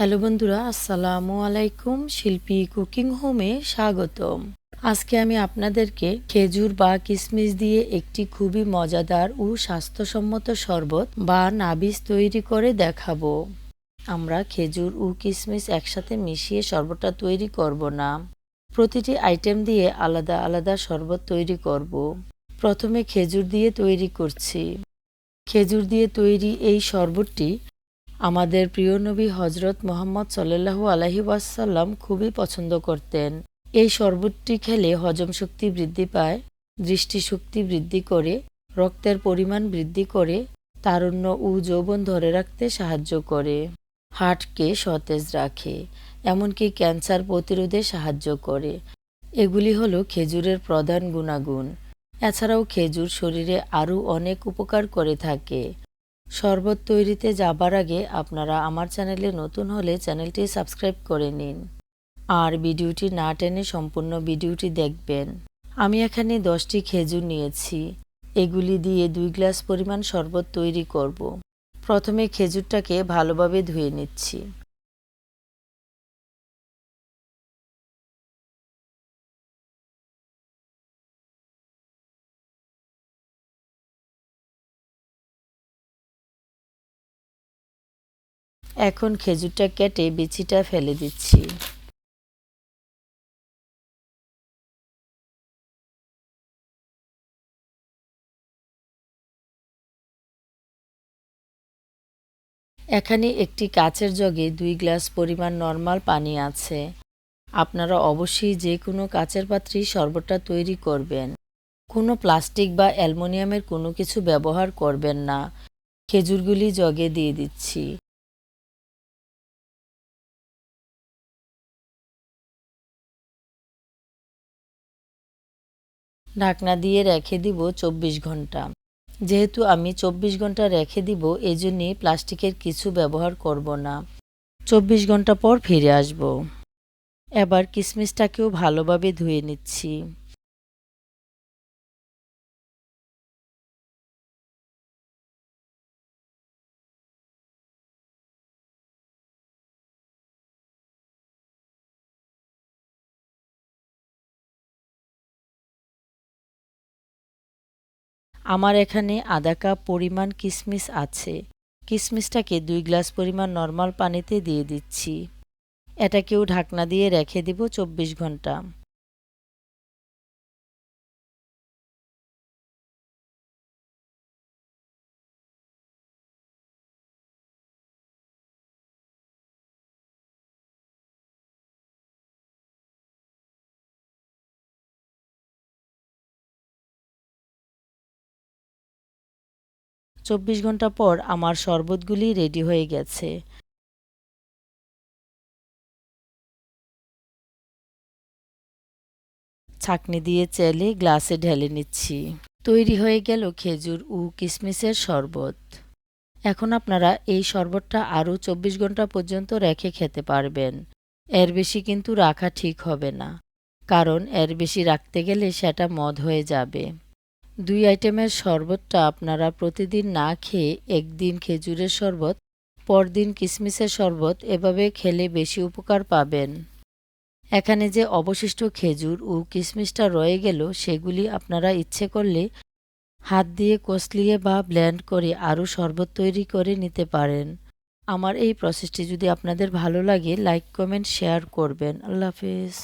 Hello বন্ধুরা, আসসালামু আলাইকুম। শিল্পী কুকিং হোমে স্বাগতম। আজকে আমি আপনাদেরকে খেজুর বা কিশমিশ দিয়ে একটি খুবই মজাদার ও স্বাস্থ্যসম্মত শরবত বা নাবিজ তৈরি করে দেখাবো। আমরা খেজুর ও কিশমিশ একসাথে মিশিয়ে শরবতটা তৈরি করব না। প্রতিটি আইটেম দিয়ে আলাদা আলাদা শরবত তৈরি করব। প্রথমে খেজুর দিয়ে তৈরি করছি। খেজুর দিয়ে তৈরি এই শরবতটি আমাদের প্রিয় নবী হজরত মোহাম্মদ সাল্লাহু আলহি ওয়াসাল্লাম খুবই পছন্দ করতেন। এই শরবতটি খেলে হজম শক্তি বৃদ্ধি পায়, দৃষ্টিশক্তি বৃদ্ধি করে, রক্তের পরিমাণ বৃদ্ধি করে, তারুণ্য ও যৌবন ধরে রাখতে সাহায্য করে। হার্টকে সতেজ রাখে, এমনকি ক্যান্সার প্রতিরোধে সাহায্য করে। এগুলি হলো খেজুরের প্রধান গুণাগুণ। এছাড়াও খেজুর শরীরে আরও অনেক উপকার করে থাকে। শরবত তৈরিতে যাবার আগে আপনারা আমার চ্যানেলে নতুন হলে চ্যানেলটি সাবস্ক্রাইব করে নিন। আর ভিডিওটি না টেনে সম্পূর্ণ ভিডিওটি দেখবেন। আমি এখানে দশটি খেজুর নিয়েছি। এগুলি দিয়ে দুই গ্লাস পরিমাণ শরবত তৈরি করব। প্রথমে খেজুরটাকে ভালোভাবে ধুয়ে নিচ্ছি। এখন খেজুরটা কেটে বিচিটা ফেলে দিচ্ছি। এখানে একটি কাচের জগে দুই গ্লাস পরিমাণ নর্মাল পানি আছে। আপনারা অবশ্যই যে কোনো কাচের পাত্রেই শরবতটা তৈরি করবেন। কোনো প্লাস্টিক বা অ্যালমোনিয়ামের কোনো কিছু ব্যবহার করবেন না। খেজুরগুলি জগে দিয়ে দিচ্ছি। ঢাকনা দিয়ে রেখে দিব চব্বিশ ঘণ্টা। যেহেতু আমি চব্বিশ ঘণ্টা রেখে দিব জন্যে প্লাস্টিকের কিছু ব্যবহার করব না। চব্বিশ ঘণ্টা পর ফিরে আসব। এবার কিশমিশটাকেও ভালোভাবে ধুয়ে নিচ্ছি। আমার এখানে আধা কাপ পরিমাণ কিশমিশ আছে। কিশমিশটাকে দুই গ্লাস পরিমাণ নর্মাল পানিতে দিয়ে দিচ্ছি। এটাকেও ঢাকনা দিয়ে রেখে দিব চব্বিশ ঘণ্টা। চব্বিশ ঘণ্টা পর আমার শরবতগুলি রেডি হয়ে গেছে। ছাকনি দিয়ে চেলে গ্লাসে ঢেলে নিচ্ছি। তৈরি হয়ে গেল খেজুর ও কিশমিশের শরবত। এখন আপনারা এই শরবতটা আরও চব্বিশ ঘণ্টা পর্যন্ত রেখে খেতে পারবেন। এর বেশি কিন্তু রাখা ঠিক হবে না, কারণ এর বেশি রাখতে গেলে সেটা মদ হয়ে যাবে। দুই আইটেমের শরবতটা আপনারা প্রতিদিন না খেয়ে একদিন খেজুরের শরবত, পরদিন কিশমিশের শরবত, এভাবে খেলে বেশি উপকার পাবেন। এখানে যে অবশিষ্ট খেজুর ও কিশমিশটা রয়ে গেল, সেগুলি আপনারা ইচ্ছে করলে হাত দিয়ে কষলিয়ে বা ব্ল্যান্ড করে আরও শরবত তৈরি করে নিতে পারেন। আমার এই প্রসেসটি যদি আপনাদের ভালো লাগে লাইক কমেন্ট শেয়ার করবেন। আল্লাহ হাফিজ।